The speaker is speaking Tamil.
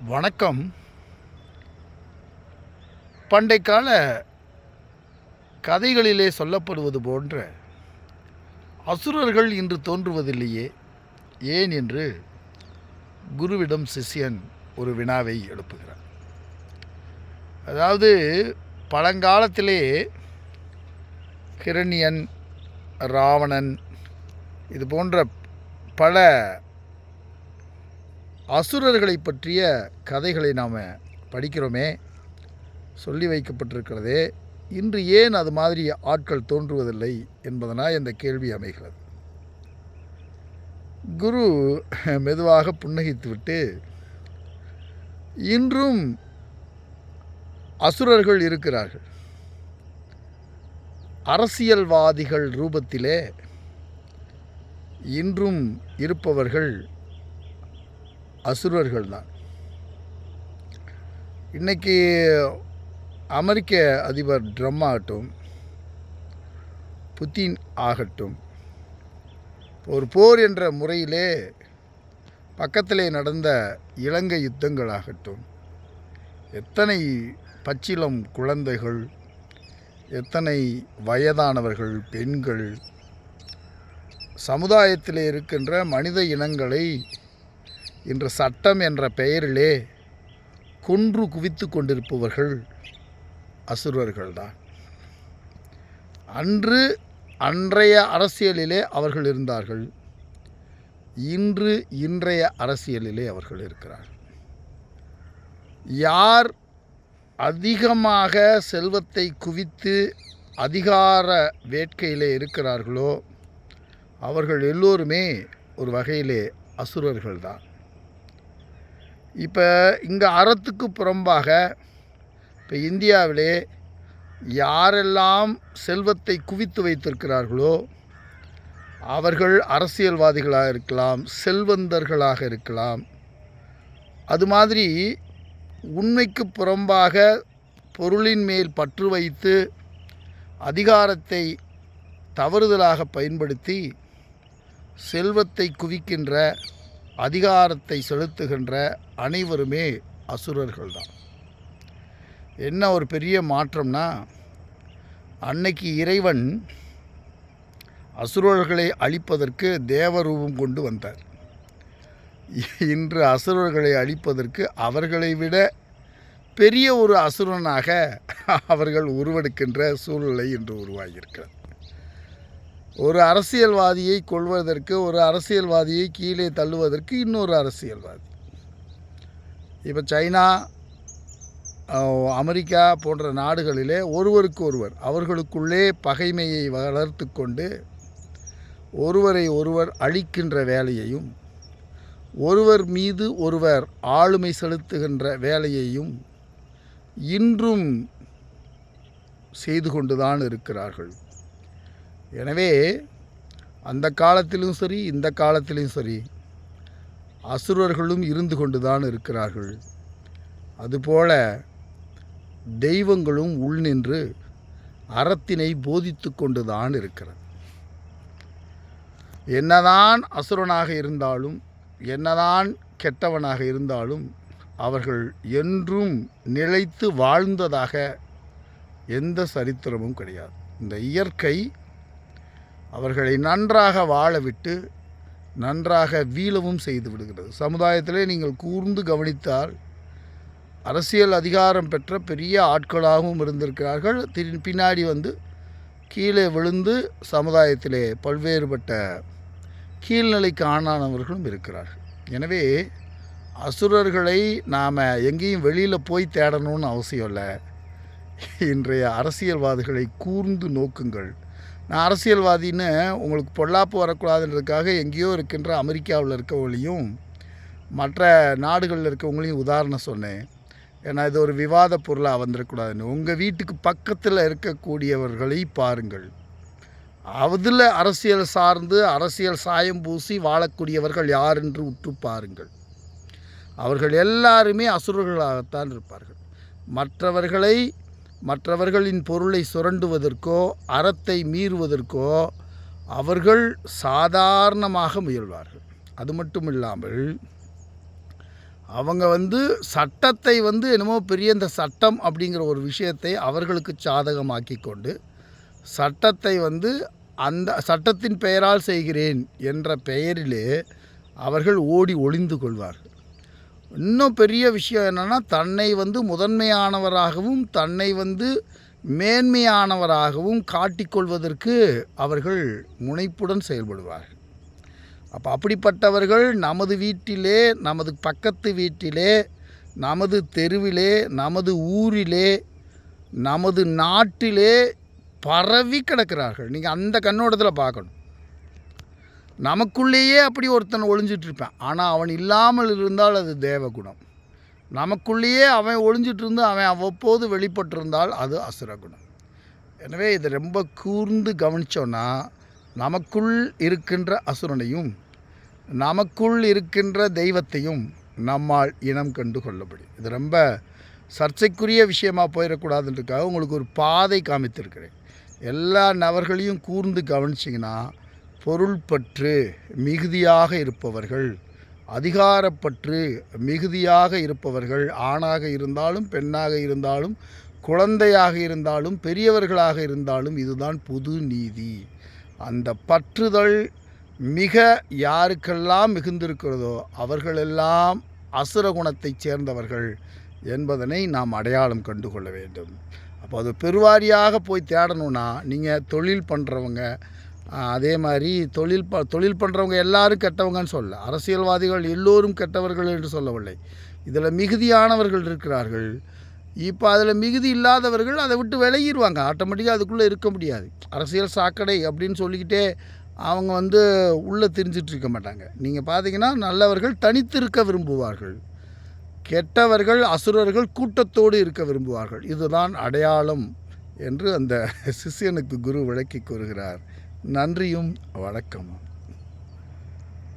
வணக்கம். பண்டை கால கதைகளிலே சொல்லப்படுவது போன்ற அசுரர்கள் இன்று தோன்றுவதில்லையே ஏன் என்று குருவிடம் சிஷ்யன் ஒரு வினாவை எழுப்புகிறார் அதாவது பழங்காலத்திலே கிரணியன் ராவணன் இது போன்ற பல அசுரர்களை பற்றிய கதைகளை நாம் படிக்கிறோமே. சொல்லி வைக்கப்பட்டிருக்கிறதே. இன்று ஏன் அது மாதிரி ஆட்கள் தோன்றுவதில்லை என்பதனால் இந்த கேள்வி அமைகிறது. குரு மெதுவாக புன்னகித்துவிட்டு இன்றும் அசுரர்கள் இருக்கிறார்கள். அரசியல்வாதிகள் ரூபத்திலே இன்றும் இருப்பவர்கள் அசுரர்கள் தான் இன்றைக்கி அமெரிக்க அதிபர் ட்ரம் ஆகட்டும் புத்தின் ஆகட்டும் ஒரு போர் என்ற முறையிலே பக்கத்திலே நடந்த இலங்கை யுத்தங்களாகட்டும் எத்தனை பச்சிலம் குழந்தைகள் எத்தனை வயதானவர்கள் பெண்கள் சமுதாயத்தில் இருக்கின்ற மனித இனங்களை இன்று சட்டம் என்ற பெயரிலே கொன்று குவித்து கொண்டிருப்பவர்கள் அசுரர்கள்தான். அன்று அன்றைய அரசியலிலே அவர்கள் இருந்தார்கள். இன்று இன்றைய அரசியலிலே அவர்கள் இருக்கிறார் யார் அதிகமாக செல்வத்தை குவித்து அதிகார வேட்கையிலே இருக்கிறார்களோ அவர்கள் எல்லோருமே ஒரு வகையிலே அசுரர்கள்தான். இப்போ இங்கே அறத்துக்கு புறம்பாக இப்போ இந்தியாவிலே யாரெல்லாம் செல்வத்தை குவித்து வைத்திருக்கிறார்களோ அவர்கள் அரசியல்வாதிகளாக இருக்கலாம் செல்வந்தர்களாக இருக்கலாம். அது மாதிரி உண்மைக்கு புறம்பாக பொருளின் மேல் பற்று வைத்து அதிகாரத்தை தவறுதலாக பயன்படுத்தி செல்வத்தை குவிக்கின்ற அதிகாரத்தை செலுத்துகின்ற அனைவருமே அசுரர்கள் தான் என்ன ஒரு பெரிய மாற்றம்னா அன்னைக்கு இறைவன் அசுரர்களை அழிப்பதற்கு தேவரூபம் கொண்டு வந்தார். இன்று அசுரர்களை அழிப்பதற்கு அவர்களை விட பெரிய ஒரு அசுரனாக அவர்கள் உருவெடுக்கின்ற சூழ்நிலை இன்று உருவாகியிருக்கிறது. ஒரு அரசியல்வாதியை கொள்வதற்கு ஒரு அரசியல்வாதியை கீழே தள்ளுவதற்கு இன்னொரு அரசியல்வாதி. இப்போ சைனா அமெரிக்கா போன்ற நாடுகளிலே ஒருவருக்கு ஒருவர் அவர்களுக்குள்ளே பகைமையை வளர்த்து கொண்டு ஒருவரை ஒருவர் அழிக்கின்ற வேலையையும் ஒருவர் மீது ஒருவர் ஆளுமை செலுத்துகின்ற வேலையையும் இன்றும் செய்து கொண்டுதான் இருக்கிறார்கள். எனவே அந்த காலத்திலும் சரி இந்த காலத்திலும் சரி அசுரர்களும் இருந்து கொண்டு தான் இருக்கிறார்கள். அதுபோல தெய்வங்களும் உள் நின்று அறத்தினை போதித்து கொண்டுதான் இருக்கிறது. என்னதான் அசுரனாக இருந்தாலும் என்னதான் கெட்டவனாக இருந்தாலும் அவர்கள் என்றும் நிலைத்து வாழ்ந்ததாக எந்த சரித்திரமும் கிடையாது. இந்த இயற்கை அவர்களை நன்றாக வாழ விட்டு நன்றாக வீழவும் செய்து விடுகிறது. சமுதாயத்திலே நீங்கள் கூர்ந்து கவனித்தால் அரசியல் அதிகாரம் பெற்ற பெரிய ஆட்களாகவும் இருந்திருக்கிறார்கள். திரு பின்னாடி வந்து கீழே விழுந்து சமுதாயத்திலே பல்வேறுபட்ட கீழ்நிலைக்கு ஆணானவர்களும் இருக்கிறார்கள். எனவே அசுரர்களை நாம் எங்கேயும் வெளியில் போய் தேடணும்னு அவசியம் இல்லை. இன்றைய அரசியல்வாதிகளை கூர்ந்து நோக்குங்கள். நான் அரசியல்வாதின்னு உங்களுக்கு பொல்லாப்பு வரக்கூடாதுன்றதுக்காக எங்கேயோ இருக்கின்ற அமெரிக்காவில் இருக்கவங்களையும் மற்ற நாடுகளில் இருக்கவங்களையும் உதாரணம் சொன்னேன். ஏன்னா இது ஒரு விவாத பொருளாக வந்துடக்கூடாதுன்னு உங்கள் வீட்டுக்கு பக்கத்தில் இருக்கக்கூடியவர்களை பாருங்கள். அதில் அரசியல் சார்ந்து அரசியல் சாயம் பூசி வாழக்கூடியவர்கள் யார் என்று உற்று பாருங்கள். அவர்கள் எல்லாருமே அசுரர்களாகத்தான் இருப்பார்கள். மற்றவர்களை மற்றவர்களின் பொருளை சுரண்டுவதற்கோ அறத்தை மீறுவதற்கோ அவர்கள் சாதாரணமாக முயல்வார்கள். அது மட்டும் இல்லாமல் அவங்க வந்து சட்டத்தை வந்து என்னமோ பெரிய இந்த சட்டம் அப்படிங்கிற ஒரு விஷயத்தை அவர்களுக்கு சாதகமாக்கி கொண்டு சட்டத்தை வந்து அந்த சட்டத்தின் பெயரால் செய்கிறேன் என்ற பெயரிலே அவர்கள் ஓடி ஒளிந்து கொள்வார்கள். இன்னும் பெரிய விஷயம் என்னென்னா தன்னை வந்து முதன்மையானவராகவும் தன்னை வந்து மேன்மையானவராகவும் காட்டிக்கொள்வதற்கு அவர்கள் முனைப்புடன் செயல்படுவார்கள். அப்போ அப்படிப்பட்டவர்கள் நமது வீட்டிலே நமது பக்கத்து வீட்டிலே நமது தெருவிலே நமது ஊரிலே நமது நாட்டிலே பரவி கிடக்கிறார்கள். நீங்கள் அந்த கண்ணோட்டத்தில் பார்க்கணும். நமக்குள்ளேயே அப்படி ஒருத்தன் ஒளிஞ்சிட்டு ஆனால் அவன் இல்லாமல் இருந்தால் அது தேவகுணம். நமக்குள்ளேயே அவன் ஒளிஞ்சிட்டு இருந்து அவன் அவ்வப்போது வெளிப்பட்டிருந்தால் அது அசுரகுணம். எனவே இதை ரொம்ப கூர்ந்து கவனித்தோன்னா நமக்குள் இருக்கின்ற அசுரனையும் நமக்குள் இருக்கின்ற தெய்வத்தையும் நம்மால் இனம் கண்டு கொள்ளப்படி இது ரொம்ப சர்ச்சைக்குரிய விஷயமாக போயிடக்கூடாதுன்றதுக்காக உங்களுக்கு ஒரு பாதை காமித்திருக்கிறேன். எல்லா நபர்களையும் கூர்ந்து கவனிச்சிங்கன்னா பொருள்பற்று மிகுதியாக இருப்பவர்கள் அதிகாரப்பற்று மிகுதியாக இருப்பவர்கள் ஆணாக இருந்தாலும் பெண்ணாக இருந்தாலும் குழந்தையாக இருந்தாலும் பெரியவர்களாக இருந்தாலும் இதுதான் புது நீதி. அந்த பற்றுதல் மிக யாருக்கெல்லாம் மிகுந்திருக்கிறதோ அவர்களெல்லாம் அசுர குணத்தைச் சேர்ந்தவர்கள் என்பதனை நாம் அடையாளம் கண்டு கொள்ள வேண்டும். அப்போ அது பெருவாரியாக போய் தேடணும்னா நீங்கள் தொழில் பண்ணுறவங்க அதே மாதிரி தொழில் ப தொழில் பண்ணுறவங்க எல்லாரும் கெட்டவங்கன்னு சொல்ல அரசியல்வாதிகள் எல்லோரும் கெட்டவர்கள் என்று சொல்லவில்லை. இதில் மிகுதியானவர்கள் இருக்கிறார்கள். இப்போ அதில் மிகுதி இல்லாதவர்கள் அதை விட்டு விலகிடுவாங்க ஆட்டோமேட்டிக்காக அதுக்குள்ளே இருக்க முடியாது. அரசியல் சாக்கடை அப்படின்னு சொல்லிக்கிட்டே அவங்க வந்து உள்ளே திரிஞ்சிட்டு இருக்க மாட்டாங்க. நீங்கள் பார்த்தீங்கன்னா நல்லவர்கள் தனித்து இருக்க விரும்புவார்கள். கெட்டவர்கள் அசுரர்கள் கூட்டத்தோடு இருக்க விரும்புவார்கள். இதுதான் அடையாளம் என்று அந்த சிஷ்யனுக்கு குரு விளக்கி கூறுகிறார். நன்றியும் வணக்கமும்.